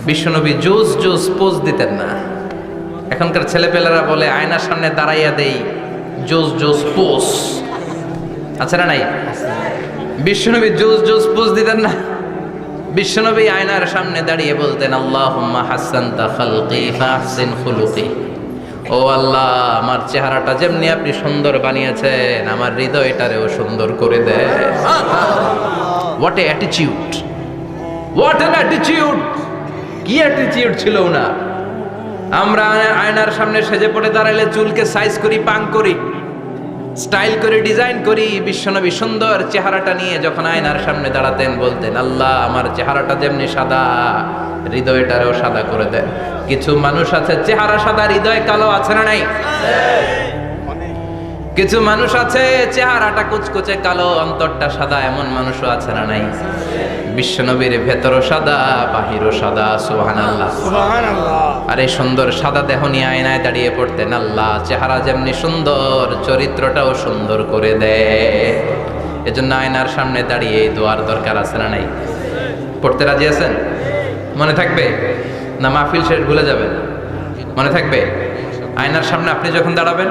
বিশ্বনবী জোস জোস, পোজ দিতেন না। এখনকার ছেলেপেলেরা বলে, আয়নার সামনে দাঁড়াইয়া দেই, জোস জোস, পোজ। আছে না নাই? বিশ্বনবী জোস জোস, পোজ দিতেন না। বিশ্বনবী আয়নার সামনে দাঁড়িয়ে বলতেন, আল্লাহুম্মা হাসানতা খালকি ফাহসিন খুলুকি। ও আল্লাহ, আমার চেহারাটা যেমনি আপনি সুন্দর বানিয়েছেন, আমার হৃদয়টারেও সুন্দর করে দেয় what a attitude what an attitude কি অ্যাটিটিউড ছিল না আমরা আয়নার সামনে সেজে পড়ে দাঁড়াইলে চুলকে সাইজ করি, পাং করি স্টাইল করে ডিজাইন করি, বিশ্বনবী সুন্দর চেহারাটা নিয়ে যখন আয়নার সামনে দাঁড়াতেন বলতেন, আল্লাহ, আমার চেহারাটা যেমনি সাদা, হৃদয়টারও সাদা করে দেন। কিছু মানুষ আছে, চেহারা সাদা, হৃদয় কালো আছে না নাই? কিছু মানুষ আছে চেহারাটা কুচকুচে কালো অন্তরটা সাদা এমন মানুষও আছে না নাই? বিশ্বনবীর ভেতরও সাদা বাহিরও সাদা সুহান আল্লাহ আর এই সুন্দর সাদা দেহ নিয়ে আয়নায় দাঁড়িয়ে পড়তেন আল্লাহ চেহারা যেমনি সুন্দর চরিত্রটাও সুন্দর করে দেয়। এজন্য আয়নার সামনে দাঁড়িয়ে এই দোয়ার দরকার আছে না নাই? পড়তে রাজি আছেন? মনে থাকবে? না মাহফিল শেষ ভুলে যাবেন? মনে থাকবে? আয়নার সামনে আপনি যখন দাঁড়াবেন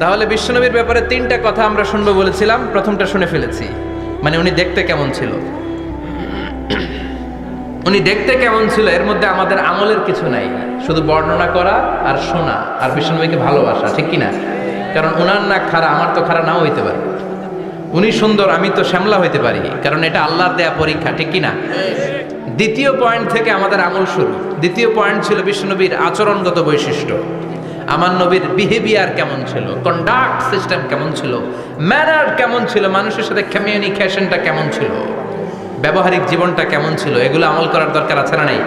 তাহলে বিশ্বনবীর ব্যাপারে তিনটা কথা আমরা শুনব বলেছিলাম, প্রথমটা শুনে ফেলেছি। মানে উনি দেখতে কেমন ছিল? উনি দেখতে কেমন ছিল এর মধ্যে আমাদের আমলের কিছু নাই। শুধু বর্ণনা করা আর শোনা আর বিশ্বনবীকে ভালোবাসা, ঠিক কিনা কারণ ওনার না খারা, আমার তো খারা নাও হইতে পারে। উনি সুন্দর, আমি তো শ্যামলা হইতে পারি। কারণ এটা আল্লাহর দেয়া পরীক্ষা, ঠিক কিনা দ্বিতীয় পয়েন্ট থেকে আমাদের আমল শুরু। দ্বিতীয় পয়েন্ট ছিল বিশ্বনবীর আচরণগত বৈশিষ্ট্য। আমার নবীর বিহেভিয়ার কেমন ছিল? কন্ডাক্ট সিস্টেম কেমন ছিল? ম্যানার কেমন ছিল? মানুষের সাথে কমিউনিকেশনটা কেমন ছিল? ব্যবহারিক জীবনটা কেমন ছিল? এগুলো আমল করার দরকার আছে না নাই?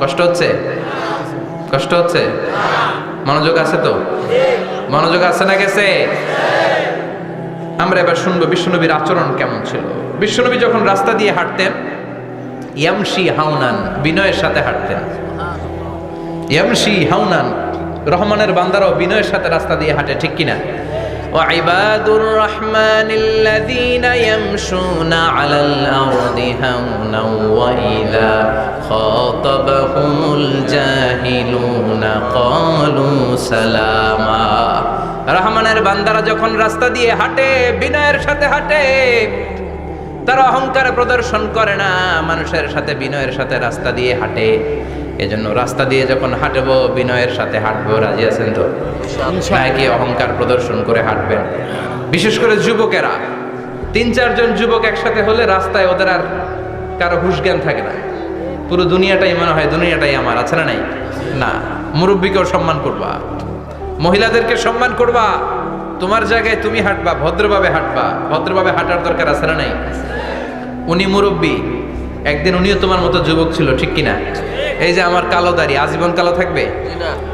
কষ্ট হচ্ছে? কষ্ট হচ্ছে? মনোযোগ আছে তো? মনোযোগ আছে না গেছে? আমরা এবার শুনব বিশ্বনবীর আচরণ কেমন ছিল? বিশ্বনবী যখন রাস্তা দিয়ে হাঁটতেন, ইয়ামশি হাউনান বিনয়ের সাথে হাঁটতেন। ইয়ামশি হাউনান রহমানের বান্দারাও বিনয়ের সাথে রাস্তা দিয়ে হাঁটে ঠিক কিনা وعباد الرحمن الذين يمشون على الأرض هونا وإذا خاطبهم الجاهلون قالوا سلاما রহমানের বান্দারা যখন রাস্তা দিয়ে হাঁটে বিনয়ের সাথে হাঁটে তারা অহংকার প্রদর্শন করে না মানুষের সাথে বিনয়ের সাথে রাস্তা দিয়ে হাঁটে এজন্য রাস্তা দিয়ে যখন হাঁটবো বিনয়ের সাথে হাঁটবো রাজি আছেন তো? নাকি অহংকার প্রদর্শন করে হাঁটবেন। বিশেষ করে যুবকেরা তিন চারজন যুবক একসাথে হলে রাস্তায় ওদের আর কারও হুশ জ্ঞান থাকে না। পুরো দুনিয়াটাই মনে হয় দুনিয়াটাই আমার আছে না নাই? না। মুরব্বীকেও সম্মান করবা। মহিলাদেরকে সম্মান করবা। তোমার জায়গায় তুমি হাঁটবা ভদ্রভাবে হাঁটবা। ভদ্রভাবে হাঁটার দরকার আছে না নাই? উনি মুরব্বী। একদিন উনিও তোমার মতো যুবক ছিল ঠিক কিনা? এই যে আমার কালো দাড়ি আজীবন কালো থাকবে?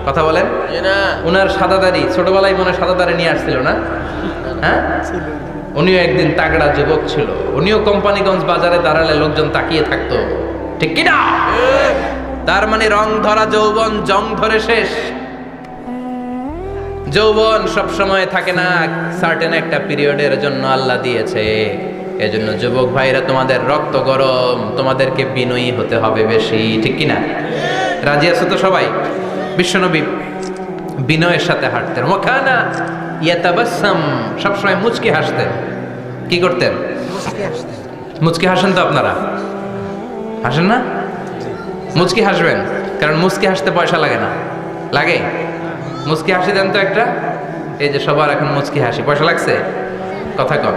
কথা বলেন। উনার সাদা দাড়ি ছোটবেলায় মনে সাদা দাড়ি নিয়ে আসছিল না? হ্যাঁ? উনিও একদিন তাগড়া যুবক ছিল। উনিও কোম্পানিগঞ্জ বাজারে দাঁড়ালে লোকজন তাকিয়ে থাকতো। ঠিক কিনা তার মানে রং ধরা যৌবন জং ধরে শেষ। যৌবন সব সময় থাকে না সার্টেন একটা পিরিয়ডের জন্য আল্লাহ দিয়েছে। এজন্য যুবক ভাইরা তোমাদের রক্ত গরম তোমাদেরকে বিনয়ী হতে হবে বেশি ঠিক কিনা? রাজি আছো তো সবাই? বিশ্বনবী বিনয়ের সাথে হাঁটতেন। ওখানা ইয়াতাবাসাম সবসময় মুচকি হাসতেন। কি করতেন? মুচকি হাসেন তো আপনারা? হাসেন না? মুচকি হাসবেন কারণ মুচকি হাসতে পয়সা লাগে না। লাগে? মুচকি হাসি দেন তো একটা? এই যে সবার এখন মুচকি হাসি পয়সা লাগছে? কথা কর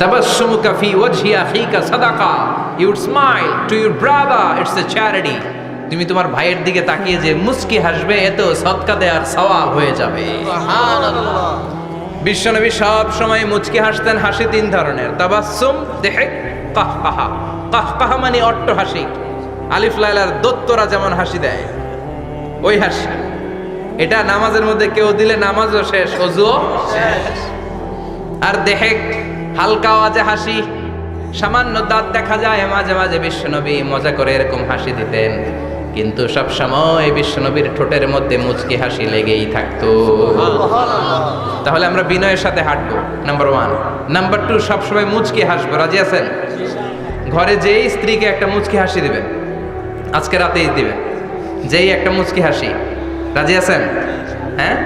তাবাসসুমুকা ফি ওয়াজহি আখিকা সাদাকা। You smile to your brother it's a charity তুমি তোমার ভাইয়ের দিকে তাকিয়ে যে মুচকি হাসবে এত সদকা দেওয়ার সওয়াব হয়ে যাবে। বিশ্বনবী সব সময় মুচকি হাসতেন হাসি তিন ধরনের। তাবাসসুম দেখে কাহকাহা কাহকাহা মানে অট্ট হাসি। আলিফ লাইলার দত্তরা যেমন হাসি দেয় ওই হাসি। এটা নামাজের মধ্যে কেউ দিলে নামাজও শেষ অজুও আর দেহে হালকা আওয়াজে হাসি। সামান্য দাঁত দেখা যায় মাঝে মাঝে বিশ্বনবী মজা করে এরকম হাসি দিতেন। কিন্তু সব সময় বিশ্বনবীর ঠোঁটের মধ্যে মুচকি হাসি লেগেই থাকতো। তাহলে আমরা বিনয়ের সাথে হাঁটবো নাম্বার ওয়ান নাম্বার টু সবসময় মুচকি হাসবো রাজি আছেন? ঘরে যেই স্ত্রীকে একটা মুচকি হাসি দিবেন আজকে রাতেই দিবেন যেই একটা মুচকি হাসি রাজি আছেন? হ্যাঁ?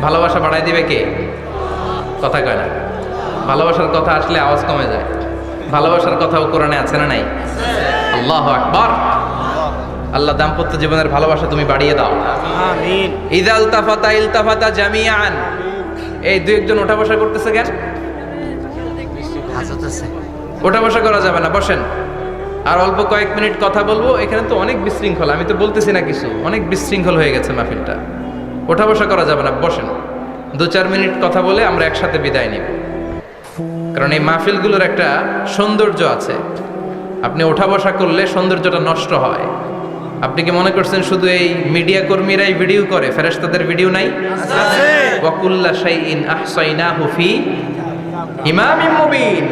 ভালোবাসা বাড়াই দিবে কে? কথা কয় না। ভালোবাসার কথা আসলে আওয়াজ কমে যায়। ভালোবাসার কথাও কোরআনে আছে না নাই? আল্লাহ আকবার। আল্লাহ দাম্পত্য জীবনের ভালোবাসা তুমি বাড়িয়ে দাও। আমিন। ইদাল তাফাতা ইলতাফাতা জামিয়ান এই দুই একজন ওঠা বসা করতেছে কেন? ওঠা বসা করা যাবে না বসেন। আর অল্প কয়েক মিনিট কথা বলব এখানে তো অনেক বিশৃঙ্খল আমি তো বলতেছি না কিছু। অনেক বিশৃঙ্খল হয়ে গেছে মাহফিলটা। ওঠা বসা করা যাবে না বসেন। দু চার মিনিট কথা বলে আমরা একসাথে বিদায় নিব। কারণ এই মাহফিলগুলোর একটা সৌন্দর্য আছে। আপনি ওঠা বসা করলে সৌন্দর্যটা নষ্ট হয়। আপনি কি মনে করছেন শুধু এই মিডিয়া কর্মীরাই ভিডিও করে ফেরেশতাদের ভিডিও নাই? ওয়াকুল্লা শাইইন আহসাইনাহু ফি ইমামিম মুবিন।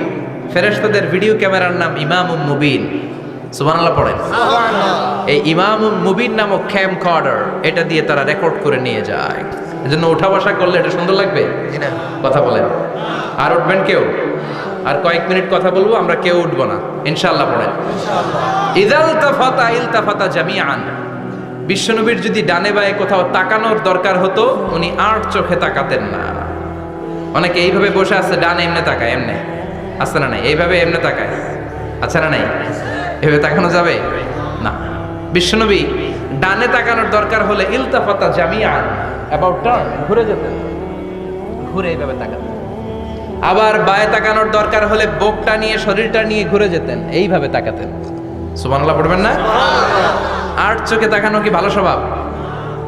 ফেরেশতাদের ভিডিও ক্যামেরার নাম ইমামুম মুবিন। সুবহানাল্লাহ পড়েন। এই ইমামুম মুবিন নামক ক্যাম কর্ডার এটা দিয়ে তারা রেকর্ড করে নিয়ে যায়। এজন্য ওঠা বসা করলে এটা সুন্দর লাগবে? কথা বলেন। আর উঠবেন কেউ? আর কয়েক মিনিট কথা বলব আমরা কেউ উঠবো না। ইনশাল্লাহ পড়েন। ইদাল তাফাতা ইল তাফাতা জামিআন। বিশ্বনবীর যদি ডানে বায়ে কোথাও তাকানোর দরকার হতো উনি আট চোখে তাকাতেন না। অনেকে এইভাবে বসে আছে ডানে এমনে তাকায় এমনে। আছে না নাই? এইভাবে এমনে তাকায়। আছে না নাই? এভাবে তাকানো যাবে? না। বিশ্বনবী ডানে তাকানোর দরকার হলে ইলতাফাতা জামিয়ান অ্যাবাউট টার্ন ঘুরে যেতেন ঘুরে এইভাবে তাকাতেন আবার বায়ে তাকানোর দরকার হলে বোকটা নিয়ে শরীরটা নিয়ে ঘুরে যেতেন। এইভাবে তাকাতেন। সুবহানাল্লাহ পড়বেন না? আট চোখে তাকানো কি ভালো স্বভাব?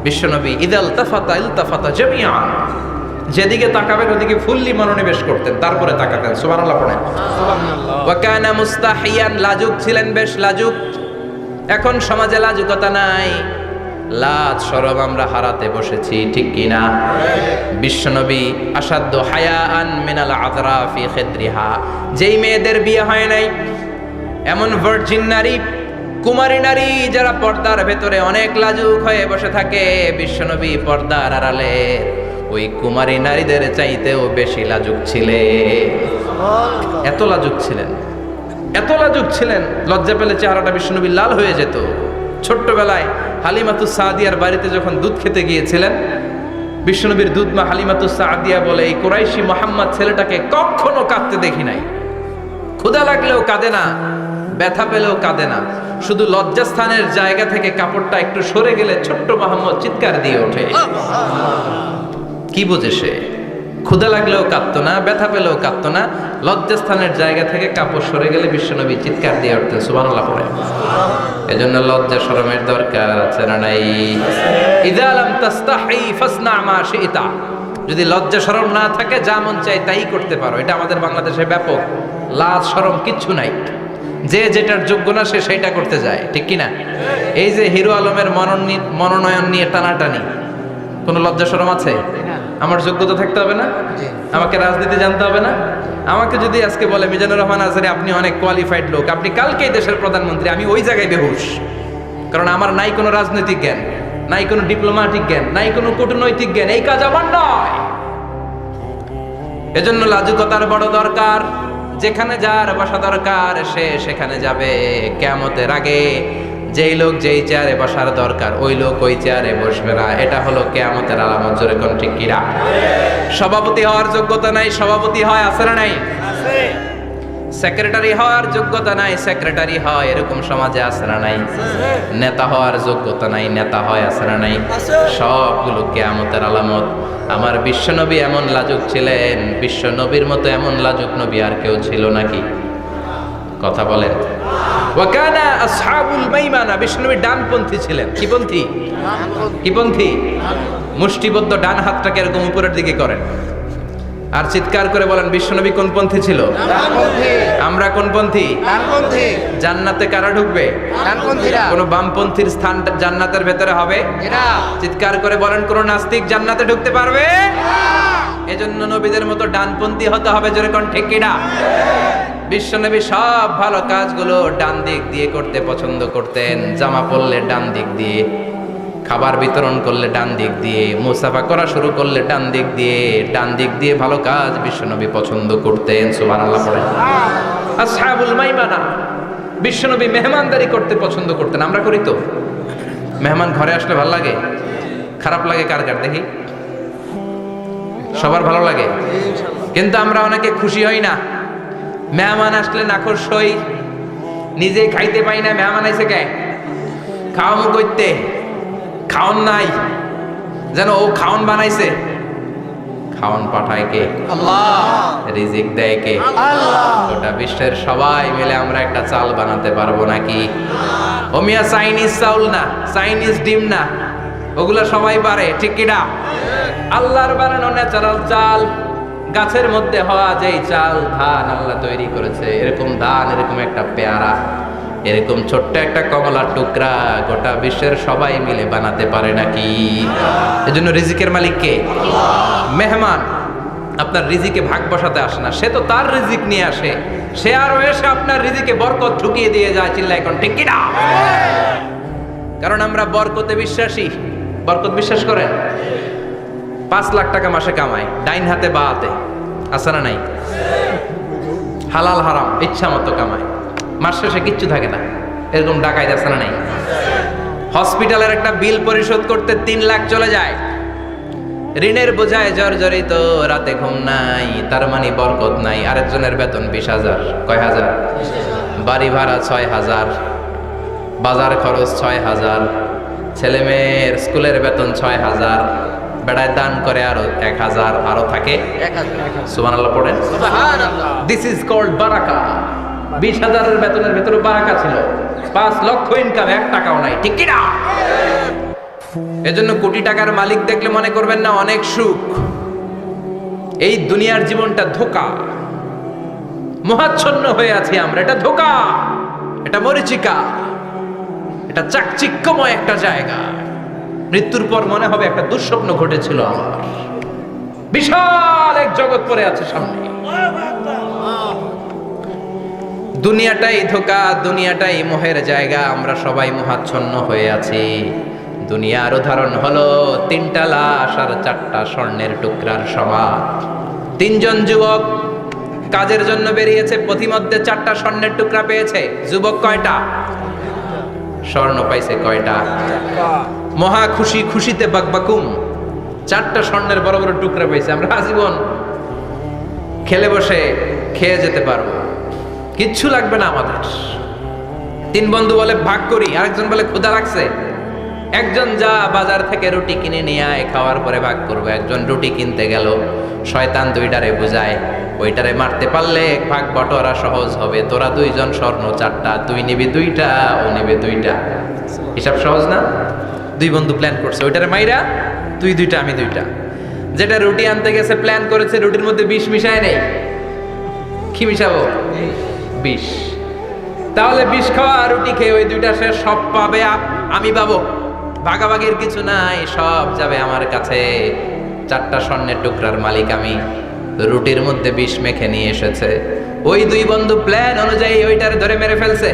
বিশ্বনবী আল তাফাতা ইল তাফাতা জামিয়ান যেদিকে তাকাবেন ওদিকে ফুললি মনোনিবেশ করতেন তারপরে তাকাতেন। সুবহানাল্লাহ পড়েন। ওয়া কানা মুস্তাহিয়ান লাজুক ছিলেন বেশ লাজুক। এখন সমাজে লাজুকতা নাই। লাজ সরব আমরা হারাতে বসেছি, ঠিক কি না বিশ্বনবী আসাধ্য হায়া আন মিনাল আদরা ফি খেদ্রিহা। যেই মেয়েদের বিয়ে হয় নাই, এমন ভার্জিন নারী, কুমারী নারী যারা পর্দার ভেতরে অনেক লাজুক হয়ে বসে থাকে, বিশ্বনবী পর্দার আড়ালে ওই কুমারী নারীদের চাইতেও বেশি লাজুক ছিলে। এত লাজুক ছিলেন, এত লাজুক ছিলেন, লজ্জা পেলে চেহারাটা বিষ্ণুনবী লাল হয়ে যেত। ছোট্টবেলায় হালিমাতু সাদিয়ার বাড়িতে যখন দুধ খেতে গিয়েছিলেন বিষ্ণুনবীর দুধ মা হালিমাতু সাদিয়া বলে, এই কোরাইশি মোহাম্মদ ছেলেটাকে কখনো কাঁদতে দেখি নাই। ক্ষুধা লাগলেও কাঁদে না, ব্যথা পেলেও কাঁদে না। শুধু লজ্জাস্থানের জায়গা থেকে কাপড়টা একটু সরে গেলে ছোট্ট মোহাম্মদ চিৎকার দিয়ে ওঠে। কি বোঝে সে? ক্ষুধা লাগলেও কাঁদতো না, ব্যথা পেলেও কাঁদতো না, লজ্জাস্থানের জায়গা থেকে কাপড় সরে গেলে বিশ্বনবী চিৎকার দিয়ে উঠতেন, সুবহানাল্লাহ পড়ে। এজন্য লজ্জা শরমের দরকার আছে না নাই? ইদা লাম তাস্তাহি যদি লজ্জা শরম না থাকে, যা মন চাই তাই করতে পারো। এটা আমাদের বাংলাদেশে ব্যাপক। লাজ শরম কিচ্ছু নাই। যে যেটার যোগ্য না, সে সেটা করতে যায়। ঠিক কি না এই যে হিরো আলমের মনোনয়ন নিয়ে টানাটানি, কোনো লজ্জা শরম আছে? আমার যোগ্যতা থাকতে হবে না? আমাকে রাজনীতি জানতে হবে না? আমাকে যদি আজকে বলে মিজানুর রহমান আজহারি আপনি অনেক কোয়ালিফাইড লোক। আপনি কালকেই দেশের প্রধানমন্ত্রী আমি ওই জায়গায় বেহুশ। কারণ আমার নাই কোনো রাজনৈতিক জ্ঞান নাই কোনো ডিপ্লোম্যাটিক জ্ঞান নাই কোনো কূটনৈতিক জ্ঞান। এই কাজ আমার নয়। এজন্য লাজুকতার বড় দরকার। যেখানে যার বসা দরকার সে সেখানে যাবে। কেমতের আগে যেই লোক যেই চেয়ারে বসার দরকার ওই লোক ওই চেয়ারে বসবে না। এটা হলো কেয়ামতের আলামত জোরে কোন ঠিক কিরা সভাপতি হওয়ার যোগ্যতা নাই সভাপতি হয় আছে না নাই? সেক্রেটারি হওয়ার যোগ্যতা নাই সেক্রেটারি হয় এরকম সমাজে আছে না নাই? নেতা হওয়ার যোগ্যতা নাই নেতা হয় আছে না নাই। সবগুলো কেয়ামতের আলামত। আমার বিশ্বনবী এমন লাজুক ছিলেন বিশ্বনবীর মতো এমন লাজুক নবী আর কেউ ছিল নাকি? কথা বলেন ওয়াকানা আসহাবুল মাইমানা বিষ্ণুবী ডানপন্থী ছিলেন। কি পন্থী? কি পন্থী? মুষ্টিবদ্ধ ডান হাতটাকে এরকম উপরের দিকে করেন। আর চিৎকার করে বলেন বিশ্বনবী কোন পন্থী ছিল? আমরা কোন পন্থী? জান্নাতে কারা ঢুকবে? কোন বামপন্থীর স্থান জান্নাতের ভেতরে হবে? চিৎকার করে বলেন কোন নাস্তিক জান্নাতে ঢুকতে পারবে? এজন্য নবীদের মতো ডানপন্থী হতে হবে যেরকম ঠিক কিনা? বিশ্বনবী সব ভালো কাজগুলো ডান দিক দিয়ে করতে পছন্দ করতেন, জামা পরলে ডান দিক দিয়ে, খাবার বিতরণ করলে ডান দিক দিয়ে, মুসাফা করা শুরু করলে ডান দিক দিয়ে, ডান দিক দিয়ে ভালো কাজ বিশ্বনবী পছন্দ করতেন, সুবহানাল্লাহ পড়েন আসহাবুল মাইমানা বিশ্বনবী মেহমানদারি করতে পছন্দ করতেন, আমরা করি তো। মেহমান ঘরে আসলে ভালো লাগে? খারাপ লাগে কার কার? দেখি। সবার ভালো লাগে? কিন্তু আমরা অনেকে খুশি হই না। মেহমান আসলে নাখোশ হই। নিজে খাইতে পাই না মেহমান আইসে কে? খাওয়াম করতে খাওন নাই। যেন ও খাওন বানাইছে। খাওন পাঠায় কে? আল্লাহ। রিজিক দেয় কে? গোটা বিশ্বের সবাই মিলে আমরা একটা চাল বানাতে পারব নাকি? ওমিয়া চাইনিজ চাউল না চাইনিজ ডিম না। ওগুলো সবাই পারে ঠিক কিনা আল্লাহর বানানো ন্যাচারাল চাল। গাছের মধ্যে হওয়া যেই চাল, ধান আল্লাহ তৈরি করেছে, এরকম ধান, এরকম একটা পেয়ারা, এরকম ছোট্ট একটা কমলার টুকরা গোটা বিশ্বের সবাই মিলে বানাতে পারে নাকি? এজন্য রিজিকের মালিক কে? মেহমান। আপনার রিজিকে ভাগ বসাতে আসে না। সে তো তার রিজিক নিয়ে আসে। সে আরও এসে আপনার রিজিকে বরকত ঢুকিয়ে দিয়ে যায় চিল্লা এখন ঠিক কিনা? কারণ আমরা বরকতে বিশ্বাসী। বরকত বিশ্বাস করেন? পাঁচ লাখ টাকা মাসে কামাই ডাইন হাতে বা হাতে। আছে না নাই? হালাল হারাম, ইচ্ছা মতো কামাই মাস শেষে কিচ্ছু থাকে না। এরকম ডাকাই আছে না নাই? হসপিটালের একটা বিল পরিশোধ করতে তিন লাখ চলে যায়। ঋণের বোঝায় জর্জরিত, রাতে ঘুম নাই, তার মানে বরকত নাই। আরেকজনের বেতন বিশ হাজার। কয় হাজার? বাড়ি ভাড়া ছয় হাজার। বাজার খরচ ছয় হাজার। ছেলে মেয়ের স্কুলের বেতন ছয় হাজার। বেড়ায় দান করে আরও এক হাজার আরও থাকে। সুমান আল্লাহ পড়েন। দিস ইজ কল্ড বারাকা বিশ হাজারের বেতনের ভেতরে বারাকা ছিল। পাঁচ লক্ষ ইনকাম এক টাকাও নাই। ঠিক কিনা? এজন্য কোটি টাকার মালিক দেখলে মনে করবেন না অনেক সুখ। এই দুনিয়ার জীবনটা ধোকা। মহাচ্ছন্ন হয়ে আছি আমরা। এটা ধোকা। এটা মরিচিকা। এটা চাকচিক্যময় একটা জায়গা। মৃত্যুর পর মনে হবে একটা দুঃস্বপ্ন ঘটেছিল আমার। বিশাল এক জগৎ পড়ে আছে সামনে। দুনিয়াটাই ধোকা, দুনিয়াটাই মোহের জায়গা, আমরা সবাই মোহাচ্ছন্ন হয়ে আছি। দুনিয়ার উদাহরণ হলো তিনটা লাশ আর চারটা স্বর্ণের টুকরার সমান তিনজন যুবক কাজের জন্য বেরিয়েছে, পথিমধ্যে চারটা স্বর্ণের টুকরা পেয়েছে। যুবক কয়টা? স্বর্ণ পাইছে কয়টা? মহা খুশি খুশিতে বাকবাকুম। চারটা স্বর্ণের বড় বড় টুকরা পেয়েছে আমরা আজীবন খেলে বসে খেয়ে যেতে পারব। কিচ্ছু লাগবে না আমাদের। তিন বন্ধু বলে ভাগ করি, আরেকজন বলে ক্ষুধা লাগছে। একজন যা বাজার থেকে রুটি কিনে নিয়ে আয়, খাওয়ার পরে ভাগ করব। একজন রুটি কিনতে গেল, শয়তান দুইটারে বুঝায় ওইটারে মারতে পারলে ভাগ বটরা সহজ হবে। তোরা দুইজন স্বর্ণ চারটা, তুই নিবি দুইটা, ও নিবে দুইটা। হিসাব সহজ না? দুই বন্ধু প্ল্যান করছে, ওইটারে মাইরা তুই দুইটা, আমি দুইটা। যেটা রুটি আনতে গেছে প্ল্যান করেছে, রুটির মধ্যে বিষ মিশায় নেই। কি মিশাবো? বিষ। তাহলে বিষ খাওয়া রুটি খেয়ে ওই দুইটা সে সব পাবে আমি পাবো। ভাগাভাগির কিছু নাই, সব যাবে আমার কাছে। চারটা স্বর্ণের টুকরার মালিক আমি। রুটির মধ্যে বিষ মেখে নিয়ে এসেছে। ওই দুই বন্ধু প্ল্যান অনুযায়ী ওইটার ধরে মেরে ফেলছে।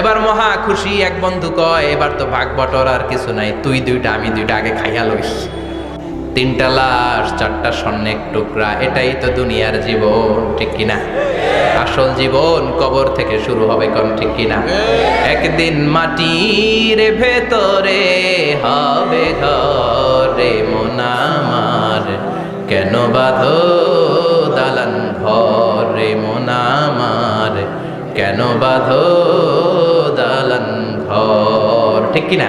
এবার মহা খুশি এক বন্ধু কয়, এবার তো ভাগ বটর, আর কিছু নাই। তুই দুইটা, আমি দুইটা, আগে খাইয়া লইস তিনটা লাশ, চারটা স্বর্ণের টুকরা, এটাই তো দুনিয়ার জীবন, ঠিক কিনা আসল জীবন কবর থেকে শুরু হবে কোন, ঠিক কিনা একদিন মাটির ভেতরে হবে ঘরে মোনামার কেন বাঁধো দালান ঘরে মোনামার কেন বাঁধো দালান ঘর? ঠিক কিনা?